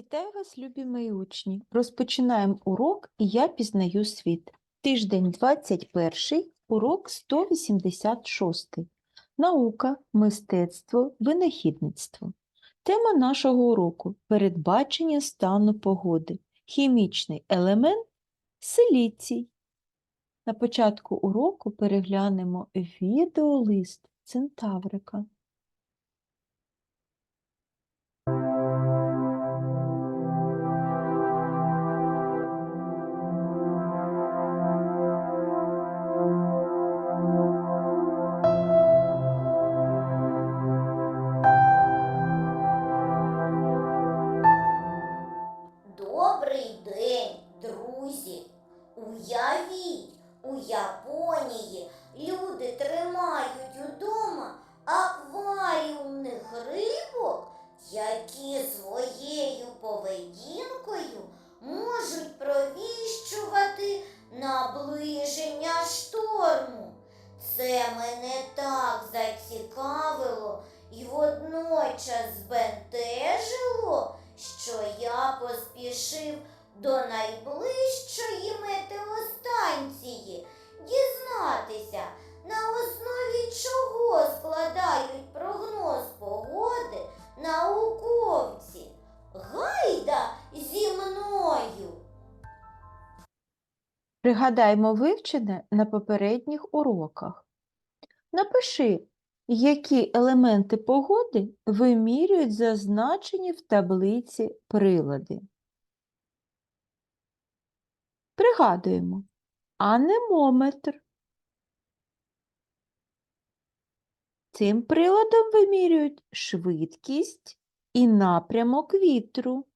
Вітаю вас, любі мої учні! Розпочинаємо урок і я пізнаю світ. Тиждень 21, урок 186. Наука, мистецтво, винахідництво. Тема нашого уроку передбачення стану погоди. Хімічний елемент силіцій. На початку уроку переглянемо відеолист Центаврика. Пригадаємо вивчене на попередніх уроках. Напиши, які елементи погоди вимірюють зазначені в таблиці прилади. Пригадуємо. Анемометр. Цим приладом вимірюють швидкість і напрямок вітру.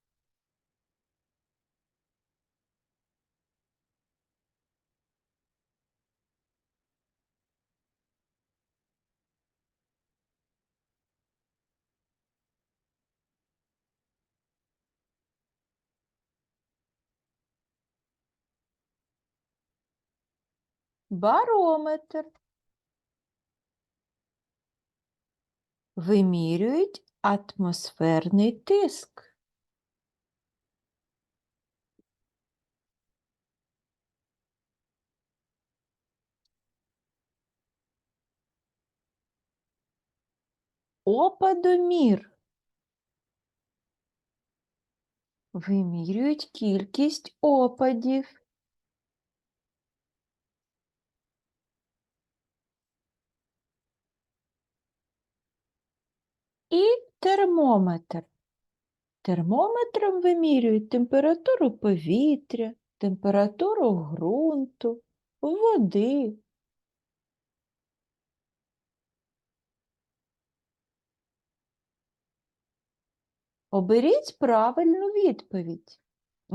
Барометр. Вимірюють атмосферний тиск. Опадомір. Вимірюють кількість опадів. І термометр. Термометром вимірюють температуру повітря, температуру ґрунту, води. Оберіть правильну відповідь.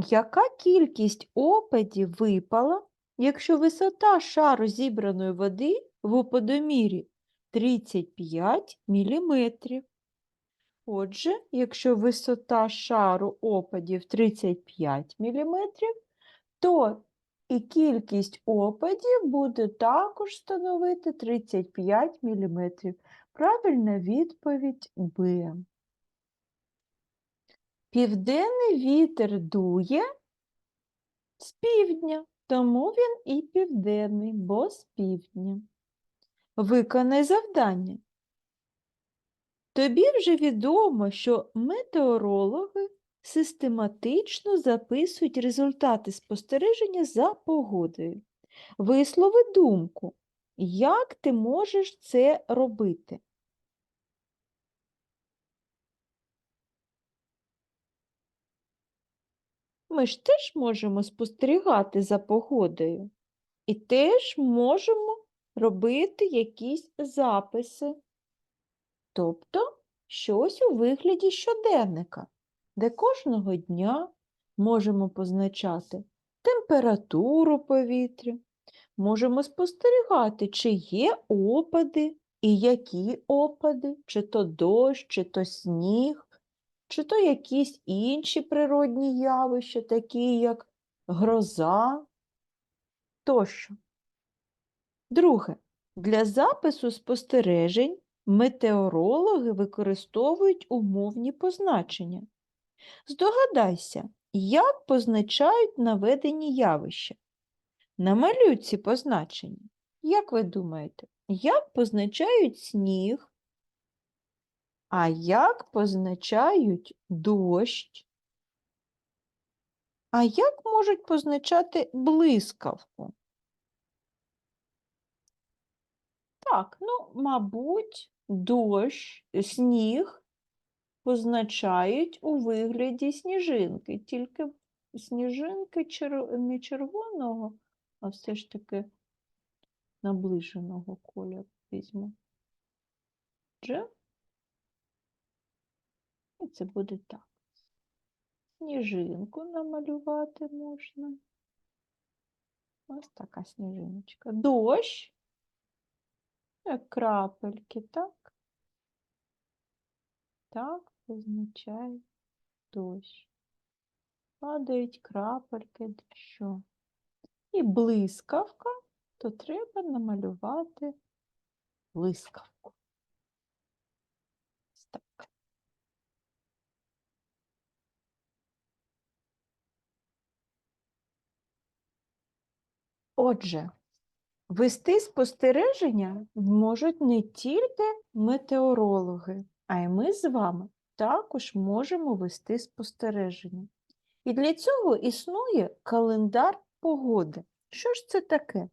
Яка кількість опадів випала, якщо висота шару зібраної води в опадомірі 35 мм? Отже, якщо висота шару опадів 35 мм, то і кількість опадів буде також становити 35 мм. Правильна відповідь Б. Південний вітер дує з півдня, тому він і південний, бо з півдня. Виконай завдання. Тобі вже відомо, що метеорологи систематично записують результати спостереження за погодою. Вислови думку, як ти можеш це робити? Ми ж теж можемо спостерігати за погодою і теж можемо робити якісь записи. Тобто щось у вигляді щоденника, де кожного дня можемо позначати температуру повітря, можемо спостерігати, чи є опади і які опади, чи то дощ, чи то сніг, чи то якісь інші природні явища, такі як гроза тощо. Друге, для запису спостережень метеорологи використовують умовні позначення. Здогадайся, як позначають наведені явища? Намалюй ці позначення. Як ви думаєте, як позначають сніг? А як позначають дощ? А як можуть позначати блискавку? Так, ну, мабуть, дощ, сніг позначають у вигляді сніжинки, тільки сніжинки чер- не червоного, а все ж таки наближеного кольору візьму. Отже, і це буде так. Сніжинку намалювати можна. Ось така сніжиночка. Дощ. Як крапельки, так? Так позначає дощ. Падають крапельки дощу. І блискавка, то треба намалювати блискавку. Так. Отже, вести спостереження можуть не тільки метеорологи, а й ми з вами також можемо вести спостереження. І для цього існує календар погоди. Що ж це таке?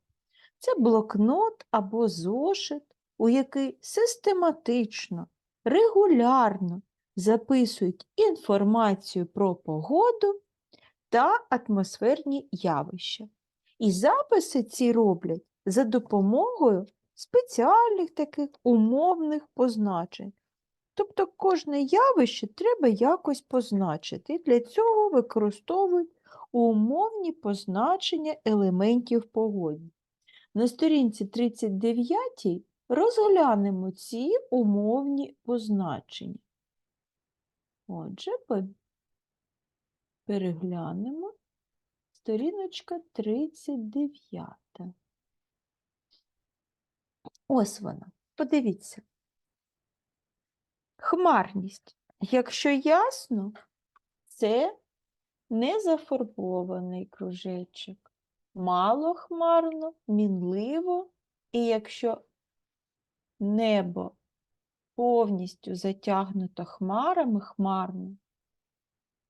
Це блокнот або зошит, у який систематично, регулярно записують інформацію про погоду та атмосферні явища. І записи ці роблять за допомогою спеціальних таких умовних позначень. Тобто кожне явище треба якось позначити. І для цього використовують умовні позначення елементів погоди. На сторінці 39 розглянемо ці умовні позначення. Отже, переглянемо сторіночка 39. Ось вона. Подивіться. Хмарність. Якщо ясно, це незафарбований кружечок. Мало хмарно, мінливо, і якщо небо повністю затягнуто хмарами хмарно,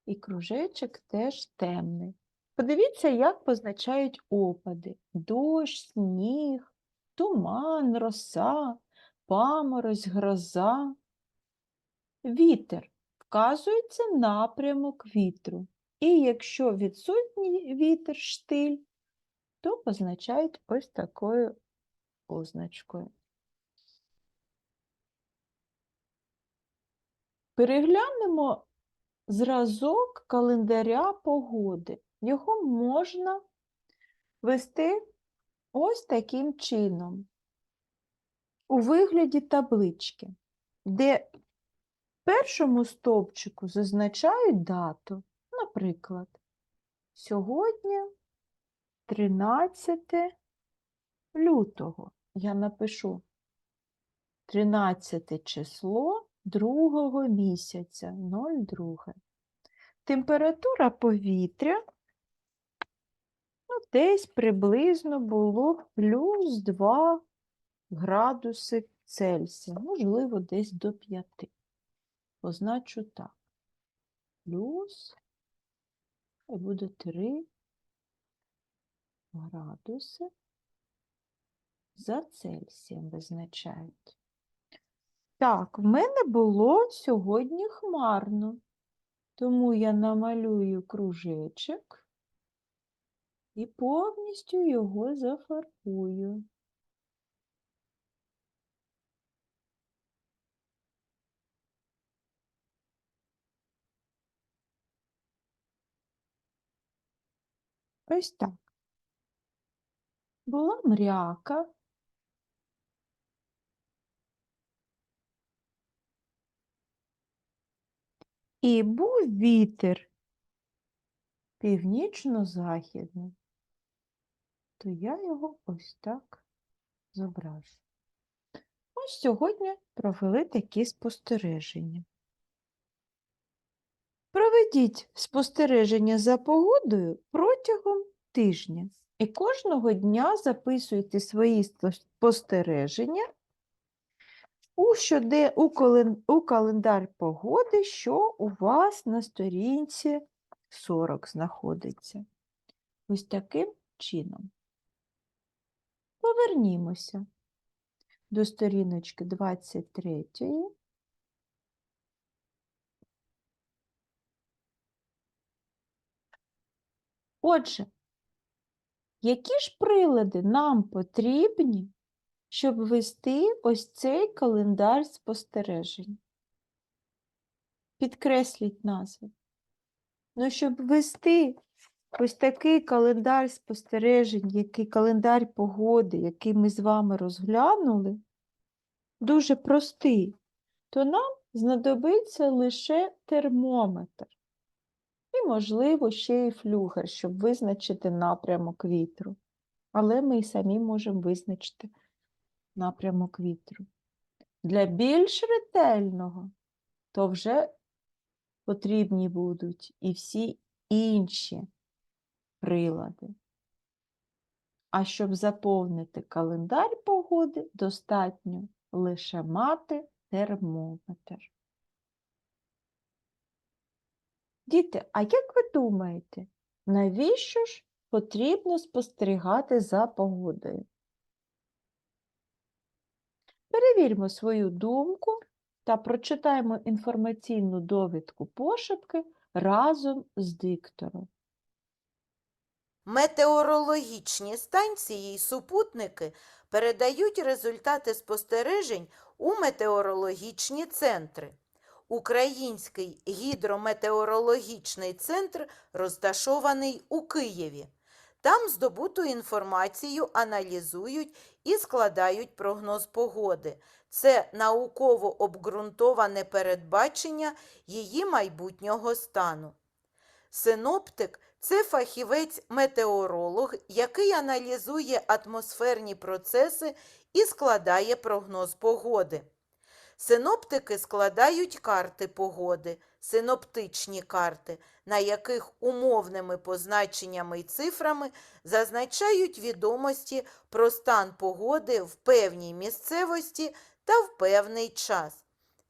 і кружечок теж темний. Подивіться, як позначають опади: дощ, сніг, туман, роса, паморозь, гроза. Вітер вказується напрямок вітру. І якщо відсутній вітер штиль, то позначають ось такою позначкою. Переглянемо зразок календаря погоди. Його можна вести ось таким чином, у вигляді таблички, де першому стовпчику зазначають дату. Наприклад, сьогодні 13 лютого. Я напишу 13 число другого місяця 02. Температура повітря ну, десь приблизно було плюс 2 градуси Цельсія, можливо, десь до 5. Позначу так. Плюс і буде 3 градуси за Цельсієм визначають. Так, в мене було сьогодні хмарно, тому я намалюю кружечок і повністю його зафарбую. Ось так. Була мряка. І був вітер північно-західний, то я його ось так зображу. Ось сьогодні провели такі спостереження. Проведіть спостереження за погодою протягом тижня і кожного дня записуйте свої спостереження у, щоде, у, кален, у календар погоди, що у вас на сторінці 40 знаходиться. Ось таким чином. Повернімося до сторіночки 23. Отже, які ж прилади нам потрібні, щоб вести ось цей календар спостережень? Підкресліть назви. Ну, щоб вести ось такий календар спостережень, який календар погоди, який ми з вами розглянули, дуже простий, то нам знадобиться лише термометр. І, можливо, ще й флюгер, щоб визначити напрямок вітру. Але ми й самі можемо визначити напрямок вітру. Для більш ретельного то вже потрібні будуть і всі інші прилади. А щоб заповнити календар погоди, достатньо лише мати термометр. Діти, а як ви думаєте, навіщо ж потрібно спостерігати за погодою? Перевірмо свою думку та прочитаємо інформаційну довідку пошепки разом з диктором. Метеорологічні станції й супутники передають результати спостережень у метеорологічні центри. Український гідрометеорологічний центр розташований у Києві. Там здобуту інформацію аналізують і складають прогноз погоди. Це науково обґрунтоване передбачення її майбутнього стану. Синоптик це фахівець-метеоролог, який аналізує атмосферні процеси і складає прогноз погоди. Синоптики складають карти погоди, синоптичні карти, на яких умовними позначеннями й цифрами зазначають відомості про стан погоди в певній місцевості та в певний час.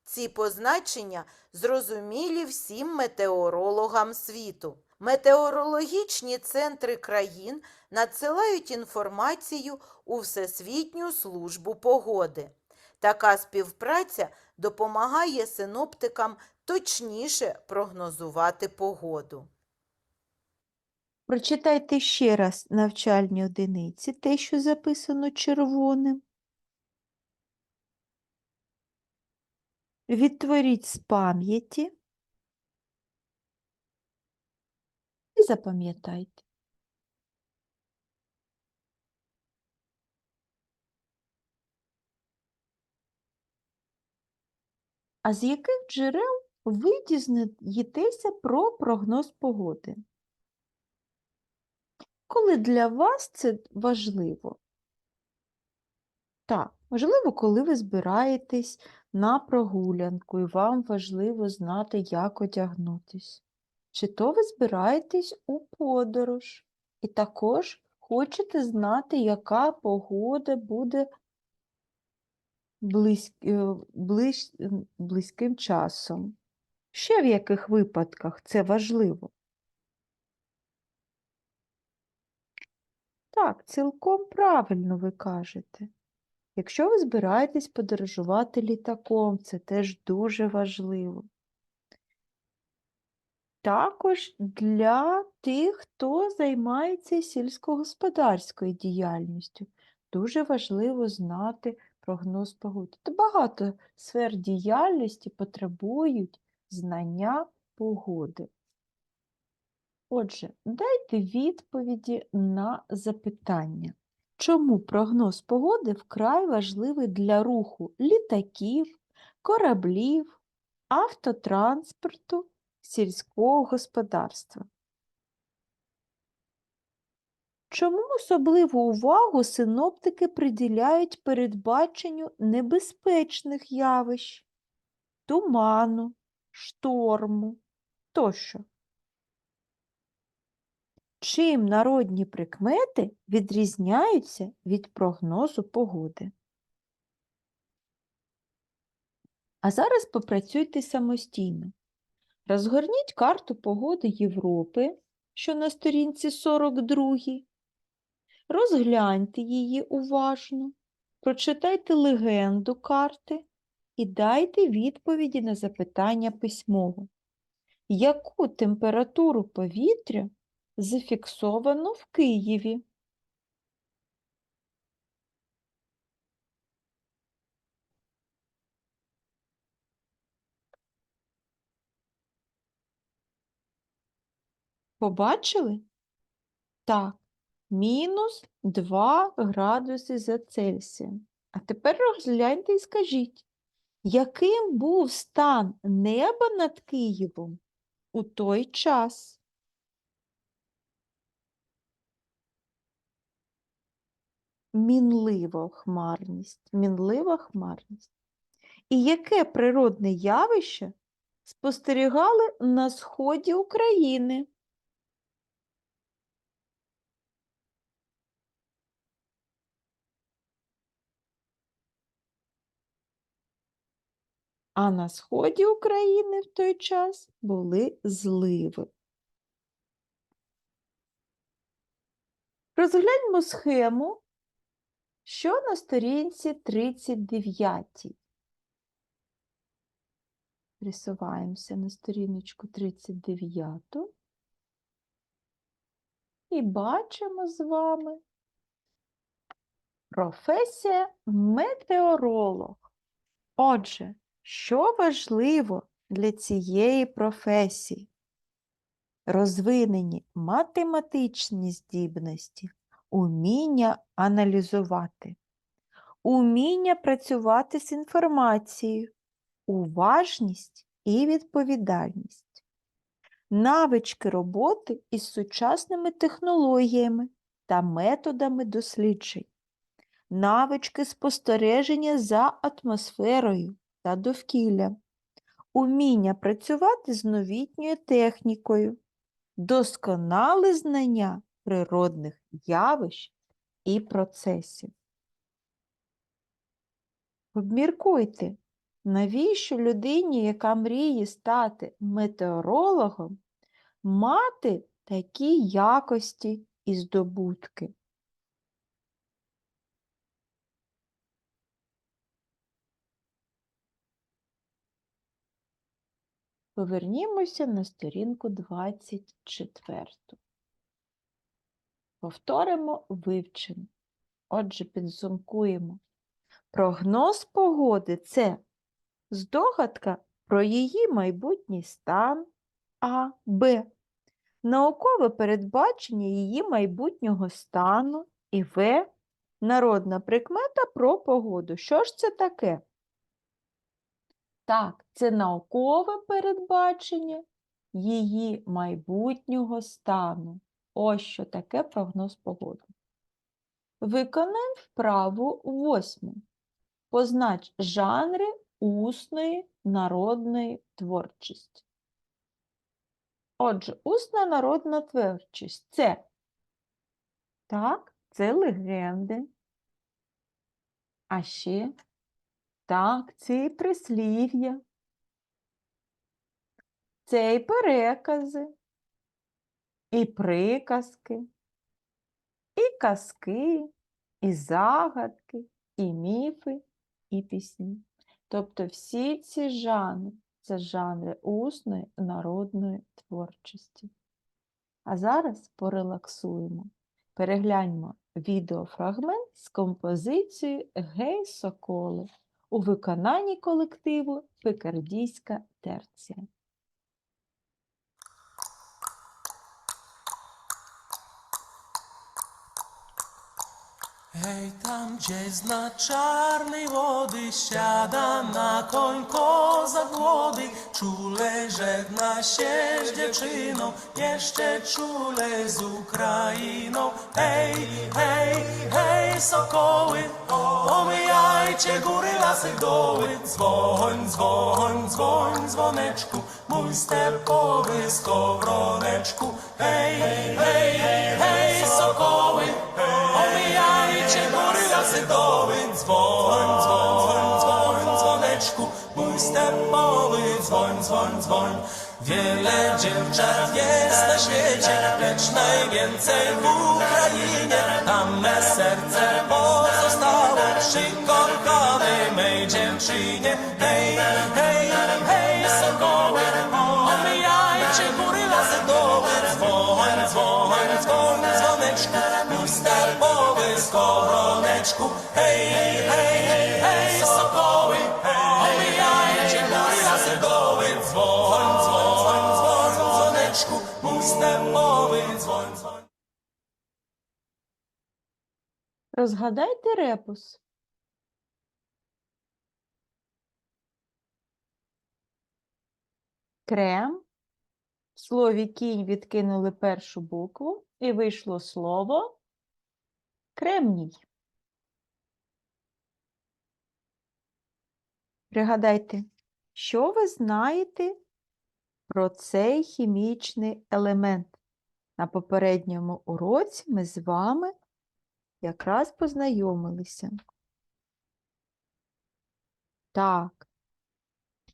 Ці позначення зрозумілі всім метеорологам світу. Метеорологічні центри країн надсилають інформацію у Всесвітню службу погоди. Така співпраця допомагає синоптикам точніше прогнозувати погоду. Прочитайте ще раз навчальні одиниці, те, що записано червоним. Відтворіть з пам'яті і запам'ятайте. А з яких джерел ви дізнаєтеся про прогноз погоди? Коли для вас це важливо? Так, можливо, коли ви збираєтесь на прогулянку і вам важливо знати, як одягнутись. Чи то ви збираєтесь у подорож і також хочете знати, яка погода буде близь, е, ближ, м, близьким часом. Ще в яких випадках це важливо? Так, цілком правильно ви кажете. Якщо ви збираєтесь подорожувати літаком, це теж дуже важливо. Також для тих, хто займається сільськогосподарською діяльністю, дуже важливо знати прогноз погоди. Та багато сфер діяльності потребують знання погоди. Отже, дайте відповіді на запитання. Чому прогноз погоди вкрай важливий для руху літаків, кораблів, автотранспорту, сільського господарства? Чому особливу увагу синоптики приділяють передбаченню небезпечних явищ, туману, шторму, тощо. Чим народні прикмети відрізняються від прогнозу погоди? А зараз попрацюйте самостійно. Розгорніть карту погоди Європи, що на сторінці 42. Розгляньте її уважно, прочитайте легенду карти і дайте відповіді на запитання письмово. Яку температуру повітря зафіксовано в Києві? Побачили? Так, мінус 2 градуси за Цельсієм. А тепер розгляньте і скажіть, яким був стан неба над Києвом у той час? Мінлива хмарність, мінлива хмарність. І яке природне явище спостерігали на сході України? А на сході України в той час були зливи. Розгляньмо схему, що на сторінці 39. Присуваємося на сторіночку 39 і бачимо з вами професія метеоролог. Отже, що важливо для цієї професії? Розвинені математичні здібності, уміння аналізувати, уміння працювати з інформацією, уважність і відповідальність, навички роботи із сучасними технологіями та методами досліджень, навички спостереження за атмосферою та довкіллям, уміння працювати з новітньою технікою, досконале знання природних явищ і процесів. Обміркуйте, навіщо людині, яка мріє стати метеорологом, мати такі якості і здобутки. Повернімося на сторінку 24. Повторимо вивчене. Отже, підсумкуємо. Прогноз погоди це здогадка про її майбутній стан А, Б. Наукове передбачення її майбутнього стану і В. Народна прикмета про погоду. Що ж це таке? Так, це наукове передбачення її майбутнього стану. Ось що таке прогноз погоди. Виконаємо вправу восьму. Познач жанри усної народної творчості. Отже, усна народна творчість це так, це легенди. А ще так, це і прислів'я, це і перекази, і приказки, і казки, і загадки, і міфи, і пісні. Тобто всі ці жанри це жанри усної народної творчості. А зараз порелаксуємо. Перегляньмо відеофрагмент з композицією Гей Соколи у виконанні колективу Пикардійська терція. Hej, tam gdzie zna czarnej wody, siada na koń kozak młody. Czule żegna się z dziewczyną, jeszcze czule z Ukrainą. Hej, hej, hej, sokoły, omijajcie góry, lasy, doły. Dzwoń, dzwoń, dzwoń, dzwoneczku, mój stepowy skowroneczku. Hej, hej, hej, sokoły, doły. Dzwoń, dzwoń, dzwoń, dzwoneczku, mój stepowy dzwoń, dzwoń, dzwoń. Wiele dziewczat jest na świecie, lecz najwięcej w Ukrainie. Tam me serce pozostało przy kochanej mej dziewczynie. Hej, hej, skowroneczku. Hej, hej, hej, sokoły, omijajcie góry, lasy, doły. Dzwoń, dzwoń, dzwoń, dzwoneczku, mój stepowy dzwoń, dzwoń. Розгадайте репус. Крем. В слові кінь відкинули першу букву і вийшло слово кремній. Пригадайте, що ви знаєте про цей хімічний елемент. На попередньому уроці ми з вами якраз познайомилися. Так,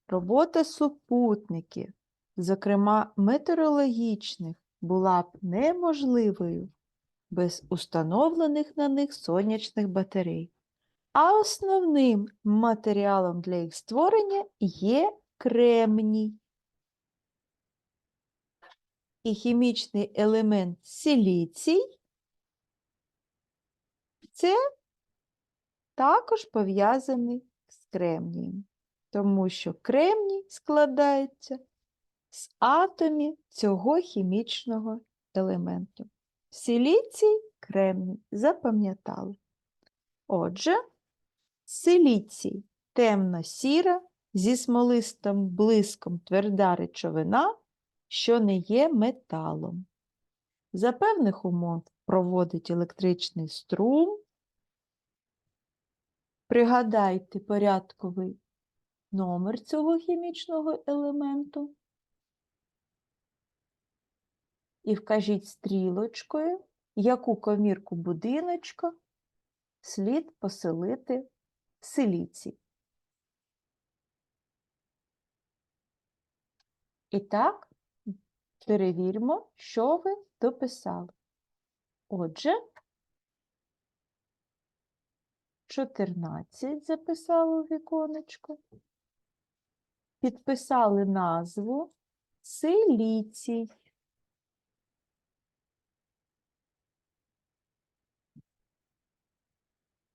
робота супутників, зокрема метеорологічних, була б неможливою без установлених на них сонячних батарей. А основним матеріалом для їх створення є кремній. І хімічний елемент силіцій це також пов'язаний з кремнієм, тому що кремній складається з атомів цього хімічного елементу. Силіцій, кремній, запам'ятали. Отже, силіцій темно-сіра зі смолистим блиском тверда речовина, що не є металом. За певних умов проводить електричний струм. Пригадайте порядковий номер цього хімічного елементу. І вкажіть стрілочкою, яку комірку будиночка слід поселити силіцій. І так, перевіримо, що ви дописали. Отже, 14 записали у віконечко. Підписали назву силіцій.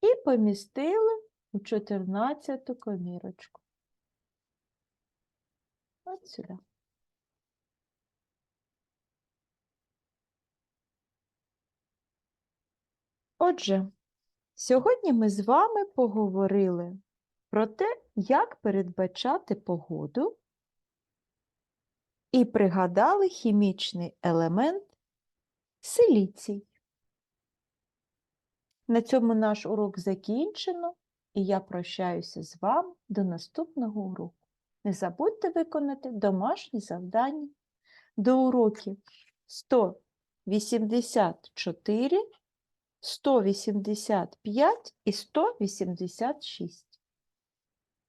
І помістили у 14 комірочку. От сюди. Отже, сьогодні ми з вами поговорили про те, як передбачати погоду, і пригадали хімічний елемент силіцій. На цьому наш урок закінчено, і я прощаюся з вами до наступного уроку. Не забудьте виконати домашні завдання до уроків 184 185 і 186.